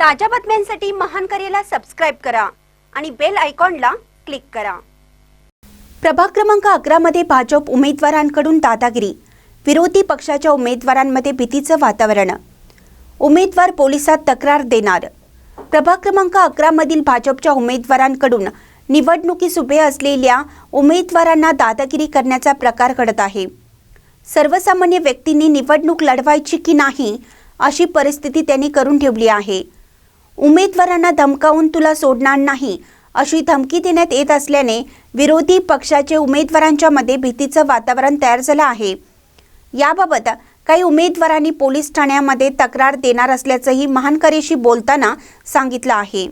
ताज्या बातम्यांसाठी महान करेला सबस्क्राईब करा आणि बेल आयकॉनला क्लिक करा. प्रभाग क्रमांक अकरा मध्ये भाजप उमेदवारांकडून दादागिरी. विरोधी पक्षाच्या उमेदवारांमध्ये भीतीचं वातावरण. उमेदवार पोलिसात तक्रार देणार. प्रभाग क्रमांक अकरा मधील भाजपच्या उमेदवारांकडून निवडणुकीस उभे असलेल्या उमेदवारांना दादागिरी करण्याचा प्रकार घडत आहे. सर्वसामान्य व्यक्तींनी निवडणूक लढवायची की नाही अशी परिस्थिती त्यांनी करून ठेवली आहे. उमेदवारांना धमकावून तुला सोडणार नाही अशी धमकी देण्यात येत असल्याने विरोधी पक्षाचे उमेदवारांच्या मध्ये भीतीचं वातावरण तयार झालं आहे. याबाबत काही उमेदवारांनी पोलीस ठाण्यामध्ये तक्रार देणार असल्याचंही महानकरेशी बोलताना सांगितलं आहे.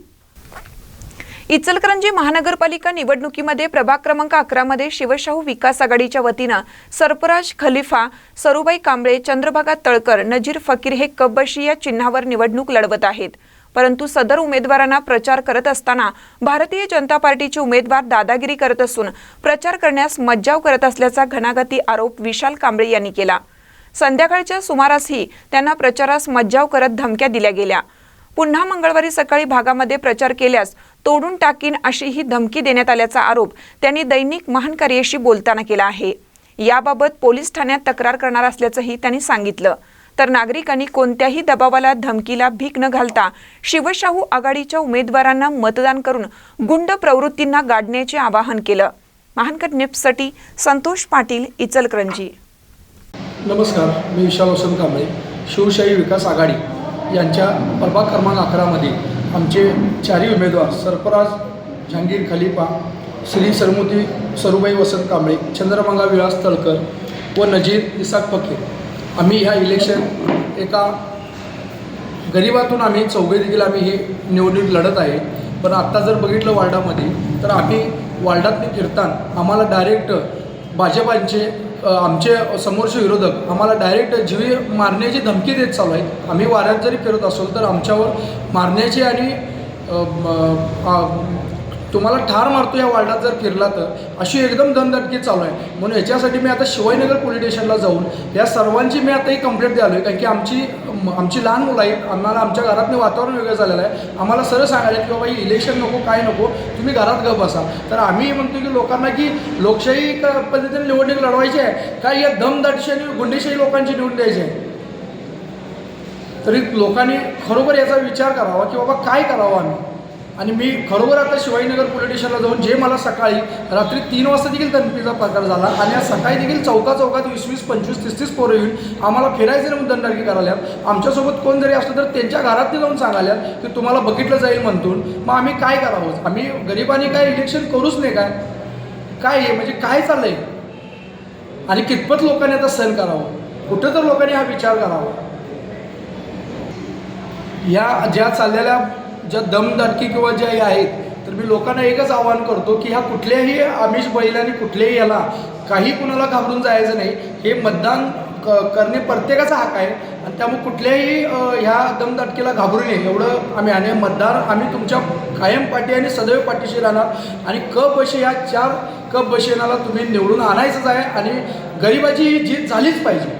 इचलकरंजी महानगरपालिका निवडणुकीमध्ये प्रभाग क्रमांक अकरामध्ये शिवशाहू विकास आघाडीच्या वतीनं सरफराज खलिफा सरुबाई कांबळे चंद्रभागा तळकर नजीर फकीर हे कब्बशी या चिन्हावर निवडणूक लढवत आहेत. परंतु सदर उमेदवारांना प्रचार करत असताना भारतीय जनता पार्टीचे उमेदवार दादागिरी करत असून प्रचार करण्यास मज्जाव करत असल्याचा घणाघाती आरोप विशाल कांबळे यांनी केला. संध्याकाळच्या सुमारासही त्यांना प्रचारास मज्जाव करत धमक्या दिल्या गेल्या. पुन्हा मंगळवारी सकाळी भागामध्ये प्रचार केल्यास तोडून टाकीन अशी ही धमकी देण्यात आल्याचा आरोप त्यांनी दैनिक महानकार्याशी बोलताना केला आहे. याबाबत पोलीस ठाण्यात तक्रार करणार असल्याचंही त्यांनी सांगितलं. तर नागरिकांनी कोणत्याही दबावाला धमकीला भीक न घालता शिवशाहू आघाडीच्या उमेदवारांना मतदान करून गुंड प्रवृत्तींना गाडण्याचे आवाहन केलं. महानकर निप्ससाठी संतोष पाटील इचलकरंजी. नमस्कार मी विशाल वसंत कांबळे शिवशाही विकास आघाडी. यांच्या प्रभाग क्रमांक अकरामध्ये आमचे चारही उमेदवार सरफराज जहांगीर खलिफा श्री सरमुती सरुबाई वसंत कांबळे चंद्रमंगा विलास तळकर व नजीर इसाक फकीर आम्ही ह्या इलेक्शन एका गरिबातून आम्ही चौघे देखील आम्ही ही निवडणूक लढत आहे. पण आत्ता जर बघितलं वार्डामध्ये तर आम्ही वार्डातले फिरताना आम्हाला डायरेक्ट भाजपांचे आमचे समोरचे विरोधक आम्हाला डायरेक्ट जीव मारण्याची धमकी देत चालू आहेत. आम्ही वाऱ्यात जरी फिरत असलो तर आमच्यावर मारण्याची आणि तुम्हाला ठार मारतो या वार्डात जर फिरला तर. अशी एकदम दमदटकी चालू आहे. म्हणून याच्यासाठी मी आता शिवाजीनगर पोलीस स्टेशनला जाऊन या सर्वांची मी आता ही कंप्लेंट द्यालो आहे कारण की आमची आमची लहान मुलं आहेत. आम्हाला आमच्या घरातलं वातावरण वेगळं झालेलं आहे. आम्हाला सरळ सांगायला की बाबा ही इलेक्शन नको काय नको तुम्ही घरात गप बसा. तर आम्ही म्हणतो की लोकांना की लोकशाही क- पद्धतीने निवडणूक लढवायची आहे. काय या दमदाटशी आणि गुंडेशाही लोकांची निवडून द्यायची आहे? तरी लोकांनी खरोखर याचा विचार करावा की बाबा काय करावं आम्ही? आणि मी खरोबर आता शिवाजीनगर पोलीस स्टेशनला जाऊन जे मला सकाळी रात्री तीन वाजता देखील तणपीचा प्रकार झाला आणि आज सकाळी देखील चौका चौकात वीस वीस पंचवीस तीस तीस पोरं येऊन आम्हाला फिरायचं नाही दंडाकी करायला आमच्यासोबत कोण जरी असलं तर त्यांच्या घरात जाऊन सांगायला की तुम्हाला बघितलं जाईल म्हणतून मग आम्ही काय करावं? आम्ही गरिबांनी काय इलेक्शन करूच नाही काय? काय आहे? म्हणजे काय चाललंय? आणि कितपत लोकांनी आता सहन करावं? कुठं तर लोकांनी हा विचार करावा. या ज्या चाललेल्या ज्या दमदडकी किंवा ज्या हे आहेत तर मी लोकांना एकच आवाहन करतो की ह्या कुठल्याही आमिष बैलाने कुठल्याही याला काही कुणाला घाबरून जायचं नाही. हे मतदान क करणे प्रत्येकाचा हक आहे. आणि त्यामुळे कुठल्याही ह्या दमदटकीला घाबरू नये. एवढं आम्ही आणि मतदार आम्ही तुमच्या कायम पाठी आणि सदैव पाठीशी राहणार. आणि क बशे ह्या चार क बशेनाला तुम्ही निवडून आणायचंच आहे. आणि गरिबाची ही जीत झालीच पाहिजे.